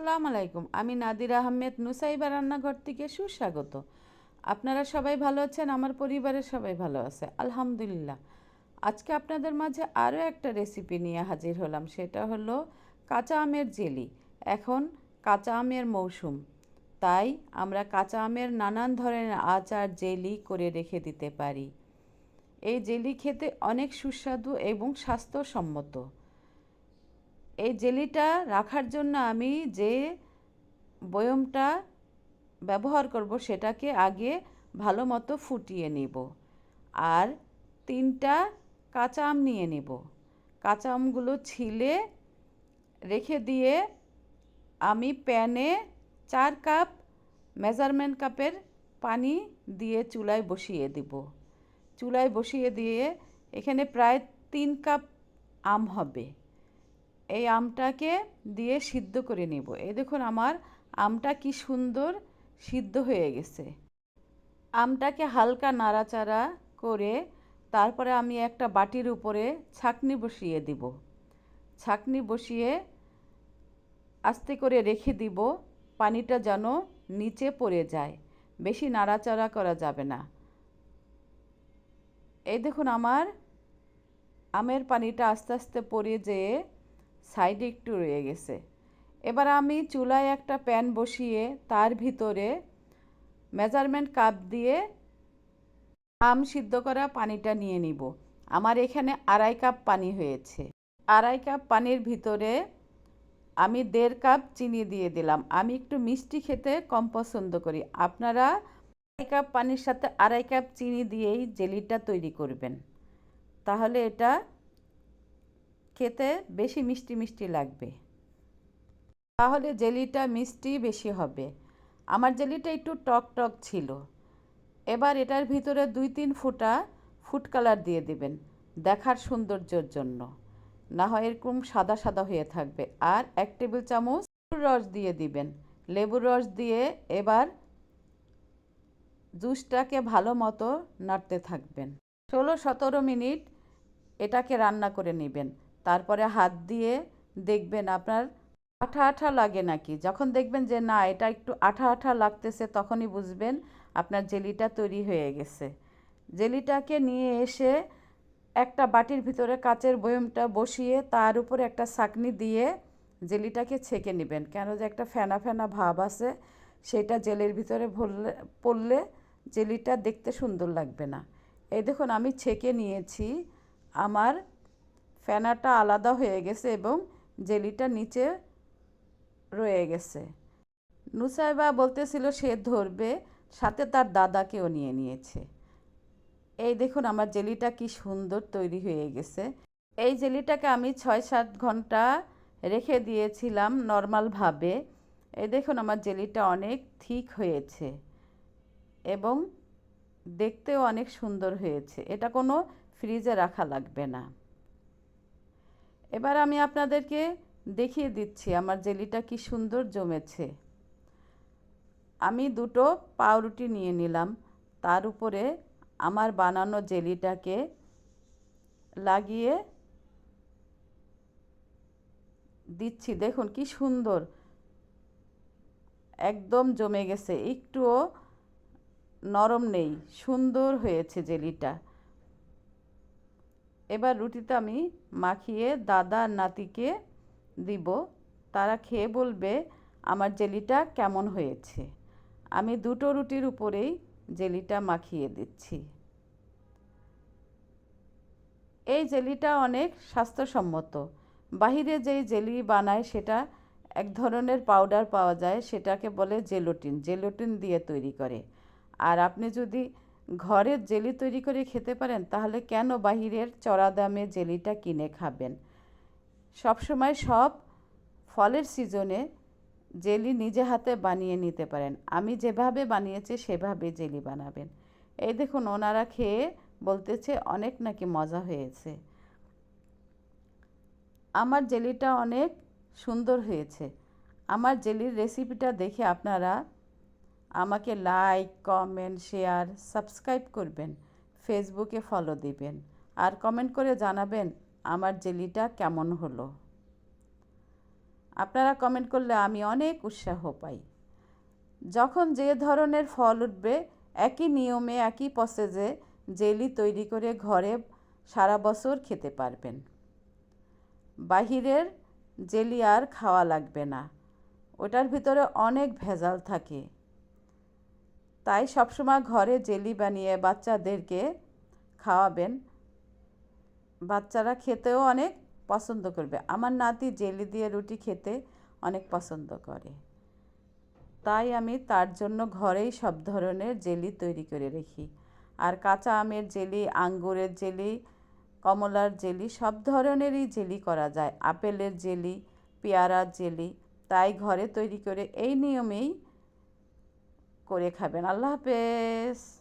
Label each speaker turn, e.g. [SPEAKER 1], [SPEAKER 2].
[SPEAKER 1] আসসালামু আলাইকুম। আমি নাদির আহমেদ, নুসাইবা রান্নাঘর থেকে সুস্বাগত। আপনারা সবাই ভালো আছেন? আমার পরিবারের সবাই ভালো আছে, আলহামদুলিল্লাহ। আজকে আপনাদের মাঝে আরও একটা রেসিপি নিয়ে হাজির হলাম, সেটা হলো কাঁচা আমের জেলি। এখন কাঁচা আমের মৌসুম, তাই আমরা কাঁচা আমের নানান ধরনের আচার, জেলি করে রেখে দিতে পারি। এই জেলি খেতে অনেক সুস্বাদু এবং স্বাস্থ্যসম্মত। এই জেলিটা রাখার জন্য আমি যে বয়মটা ব্যবহার করব সেটাকে আগে ভালো মতো ফুটিয়ে নিব। আর তিনটা কাঁচা আম নিয়ে নেব। কাঁচা আমগুলো ছিলে রেখে দিয়ে আমি প্যানে চার কাপ মেজারমেন্ট কাপের পানি দিয়ে চুলায় বসিয়ে দিব। চুলায় বসিয়ে দিয়ে এখানে প্রায় তিন কাপ আম হবে। এই আমটাকে দিয়ে সিদ্ধ করে নেব। এই দেখুন আমার আমটা কি সুন্দর সিদ্ধ হয়ে গেছে। আমটাকে হালকা নাড়াচাড়া করে তারপরে আমি একটা বাটির উপরে ছাকনি বসিয়ে দিব। ছাকনি বসিয়ে আস্তে করে রেখে দিব। পানিটা যেন নিচে পড়ে যায়। বেশি নাড়াচাড়া করা যাবে না। এই দেখুন আমার আমের পানিটা আস্তে আস্তে পড়ে যেয়ে সাইডে একটু রয়ে গেছে। এবার আমি চুলায় একটা প্যান বসিয়ে তার ভিতরে মেজারমেন্ট কাপ দিয়ে আম সিদ্ধ করা পানিটা নিয়ে নিব। আমার এখানে আড়াই কাপ পানি হয়েছে। আড়াই কাপ পানির ভিতরে আমি দেড় কাপ চিনি দিয়ে দিলাম। আমি একটু মিষ্টি খেতে কম পছন্দ করি। আপনারা আড়াই কাপ পানির সাথে আড়াই কাপ চিনি দিয়েই জেলিটা তৈরি করবেন। তাহলে এটা খেতে বেশি মিষ্টি মিষ্টি লাগবে। তাহলে জেলিটা মিষ্টি বেশি হবে। আমার জেলিটা একটু টক টক ছিল। এবার এটার ভিতরে দুই তিন ফুটা ফুড কালার দিয়ে দিবেন দেখার সৌন্দর্যের জন্য। না হয় এরকম সাদা সাদা হয়ে থাকবে। আর এক টেবিল চামচ রস দিয়ে দিবেন। লেবুর রস দিয়ে এবার জুসটাকে ভালো মতো নাড়তে থাকবেন। ষোলো সতেরো মিনিট এটাকে রান্না করে নেবেন। তারপরে হাত দিয়ে দেখবেন আপনার আঠা আঠা লাগে নাকি? যখন দেখবেন যে না, এটা একটু আঠা আঠা লাগতেছে, তখনই বুঝবেন আপনার জেলিটা তৈরি হয়ে গেছে। জেলিটাকে নিয়ে এসে একটা বাটির ভিতরে কাচের বয়মটা বসিয়ে তার উপরে একটা ছাকনি দিয়ে জেলিটাকে ছেঁকে নেবেন। কেন যে একটা ফেনা ফেনা ভাব আছে, সেটা জেলের ভিতরে ভরলে, পড়লে জেলিটা দেখতে সুন্দর লাগবে না। এই দেখুন, আমি ছেঁকে নিয়েছি আমার ফেনাটা আলাদা হয়ে গেছে এবং জেলিটা নিচে রয়ে গেছে। নুসাইবা বলতেছিল, সে ধরবে, সাথে তার দাদাকেও নিয়ে নিয়েছে। এই দেখুন আমার জেলিটা কি সুন্দর তৈরি হয়ে গেছে। এই জেলিটাকে আমি ছয় সাত ঘণ্টা রেখে দিয়েছিলাম নর্মালভাবে। এই দেখুন আমার জেলিটা অনেক ঠিক হয়েছে এবং দেখতেও অনেক সুন্দর হয়েছে। এটা কোনো ফ্রিজে রাখা লাগবে না। এবার আমি আপনাদেরকে দেখিয়ে দিচ্ছি আমার জেলিটা কি সুন্দর জমেছে। আমি দুটো পাউরুটি নিয়ে নিলাম। তার উপরে আমার বানানো জেলিটাকে লাগিয়ে দিচ্ছি। দেখুন কি সুন্দর। একদম জমে গেছে। একটুও নরম নেই। সুন্দর হয়েছে জেলিটা। এবার রুটিটা আমি মাখিয়ে দাদা আর নাতিকে দিব। তারা খেয়ে বলবে, আমার জেলিটা কেমন হয়েছে? আমি দুটো রুটির উপরেই জেলিটা মাখিয়ে দিচ্ছি। এই জেলিটা অনেক স্বাস্থ্যসম্মত। বাহিরে যেই জেলি বানায় সেটা এক ধরনের পাউডার পাওয়া যায়, সেটাকে বলে জেলোটিন। জেলোটিন দিয়ে তৈরি করে। আর আপনি যদি ঘরের জেলি তৈরি করে খেতে পারেন, তাহলে কেন বাহিরের চড়া দামে জেলিটা কিনে খাবেন? সবসময় সব ফলের সিজনে জেলি নিজে হাতে বানিয়ে নিতে পারেন। আমি যেভাবে বানিয়েছি, সেভাবে জেলি বানাবেন। এই দেখুন, ওনারা খেয়ে বলতেছে, অনেক নাকি মজা হয়েছে। আমার জেলিটা অনেক সুন্দর হয়েছে। আমার জেলির রেসিপিটা দেখে আপনারা আমাকে লাইক কমেন্ট শেয়ার সাবস্ক্রাইব করবেন ফেসবুকে ফলো দিবেন, আর কমেন্ট করে জানাবেন আমার জেলিটা কেমন হলো। আপনারা কমেন্ট করলে আমি অনেক উৎসাহ পাই। যখন যে ধরনের ফল উঠবে, একই নিয়মে, একই প্রসেসে জেলি তৈরি করে ঘরে সারা বছর খেতে পারবেন। বাহিরের জেলি আর খাওয়া লাগবে না। ওটার ভিতরে অনেক ভেজাল থাকে। তাই সবসময় ঘরে জেলি বানিয়ে বাচ্চাদেরকে খাওয়াবেন। বাচ্চারা খেতেও অনেক পছন্দ করবে। আমার নাতি জেলি দিয়ে রুটি খেতে অনেক পছন্দ করে। তাই আমি তার জন্য ঘরেই সব ধরনের জেলি তৈরি করে রাখি। আর কাঁচা আমের জেলি, আঙ্গুরের জেলি, কমলার জেলি, সব ধরনেরই জেলি করা যায়। আপেলের জেলি, পেয়ারার জেলি, তাই ঘরে তৈরি করে এই নিয়মেই করে খাবেন। আল্লাহ হাফেজ।